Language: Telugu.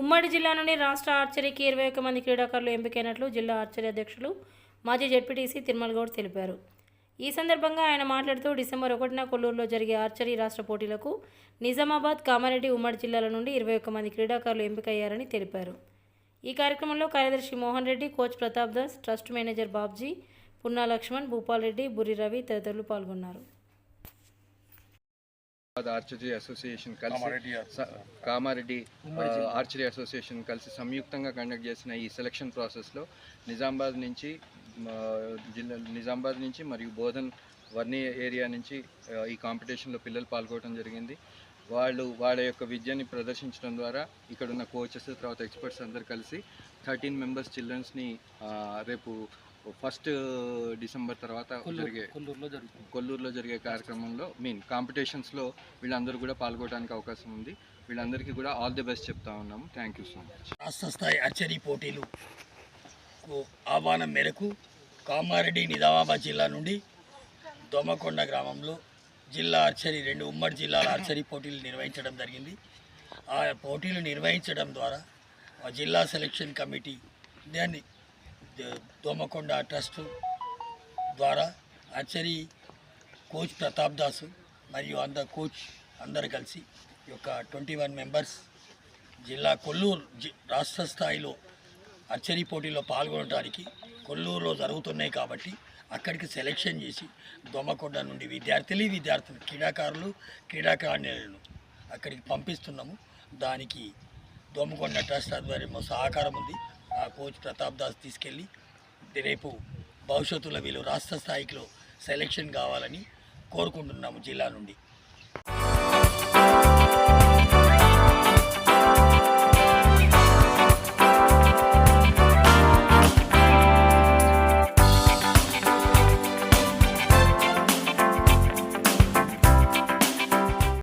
ఉమ్మడి జిల్లా నుండి రాష్ట్ర ఆర్చరీకి ఇరవై ఒక్క మంది క్రీడాకారులు ఎంపికైనట్లు జిల్లా ఆర్చరీ అధ్యక్షులు మాజీ జడ్పీటీసీ తిరుమల గౌడ్ తెలిపారు. ఈ సందర్భంగా ఆయన మాట్లాడుతూ డిసెంబర్ ఒకటిన కొల్లూరులో జరిగే ఆర్చరీ రాష్ట్ర పోటీలకు నిజామాబాద్ కామారెడ్డి ఉమ్మడి జిల్లాల నుండి ఇరవై ఒక్క మంది క్రీడాకారులు ఎంపికయ్యారని తెలిపారు. ఈ కార్యక్రమంలో కార్యదర్శి Mohan Reddy coach Pratap Das trust manager Babji Punna Laxman Bhupal Reddy Burri Ravi తదితరులు పాల్గొన్నారు. ఆర్చరీ అసోసియేషన్ కలిసి కామారెడ్డి ఆర్చరీ అసోసియేషన్ కలిసి సంయుక్తంగా కండక్ట్ చేసిన ఈ సెలక్షన్ ప్రాసెస్లో నిజామాబాద్ నుంచి జిల్లా నిజామాబాద్ నుంచి మరియు బోధన్ వర్ణి ఏరియా నుంచి ఈ కాంపిటీషన్లో పిల్లలు పాల్గొనడం జరిగింది. వాళ్ళు వాళ్ళ యొక్క విద్యని ప్రదర్శించడం ద్వారా ఇక్కడ ఉన్న కోచెస్ తర్వాత ఎక్స్పర్ట్స్ అందరు కలిసి థర్టీన్ మెంబర్స్ చిల్డ్రన్స్ని రేపు ఫస్ట్ డిసెంబర్ తర్వాత జరిగే కొల్లూరులో జరుగుతుంది. కొల్లూరులో జరిగే కార్యక్రమంలో మీన్ కాంపిటీషన్స్లో వీళ్ళందరూ కూడా పాల్గొనడానికి అవకాశం ఉంది. వీళ్ళందరికీ కూడా ఆల్ ది బెస్ట్ చెప్తా ఉన్నాము. థ్యాంక్ యూ సో మచ్ రాష్ట్ర స్థాయి ఆర్చరీ పోటీలు ఆహ్వానం మేరకు కామారెడ్డి నిజామాబాద్ జిల్లా నుండి దోమకొండ గ్రామంలో జిల్లా ఆర్చరీ రెండు ఉమ్మడి జిల్లాల ఆర్చరీ పోటీలు నిర్వహించడం జరిగింది. ఆ పోటీలు నిర్వహించడం ద్వారా జిల్లా సెలక్షన్ కమిటీ దాన్ని దోమకొండ ట్రస్ట్ ద్వారా ఆర్చరీ కోచ్ ప్రతాప్ దాసు మరియు అందరు కోచ్ అందరు కలిసి ఈ యొక్క ట్వంటీ వన్ మెంబర్స్ జిల్లా కొల్లూరు జి రాష్ట్ర స్థాయిలో ఆర్చరీ పోటీలో పాల్గొనడానికి కొల్లూరులో జరుగుతున్నాయి కాబట్టి అక్కడికి సెలెక్షన్ చేసి దొమ్మకొండ నుండి విద్యార్థులు విద్యార్థులు క్రీడాకారులు క్రీడాకారిణులను అక్కడికి పంపిస్తున్నాము. దానికి దొమ్మకొండ ట్రస్ట్ ఆధ్వర్యంలో సహకారం ఉంది. ఆ కోచ్ ప్రతాప్ దాస్ తీసుకెళ్ళి రేపు భవిష్యత్తులో వీళ్ళు రాష్ట్ర స్థాయిలో సెలెక్షన్ కావాలని కోరుకుంటున్నాము జిల్లా నుండి.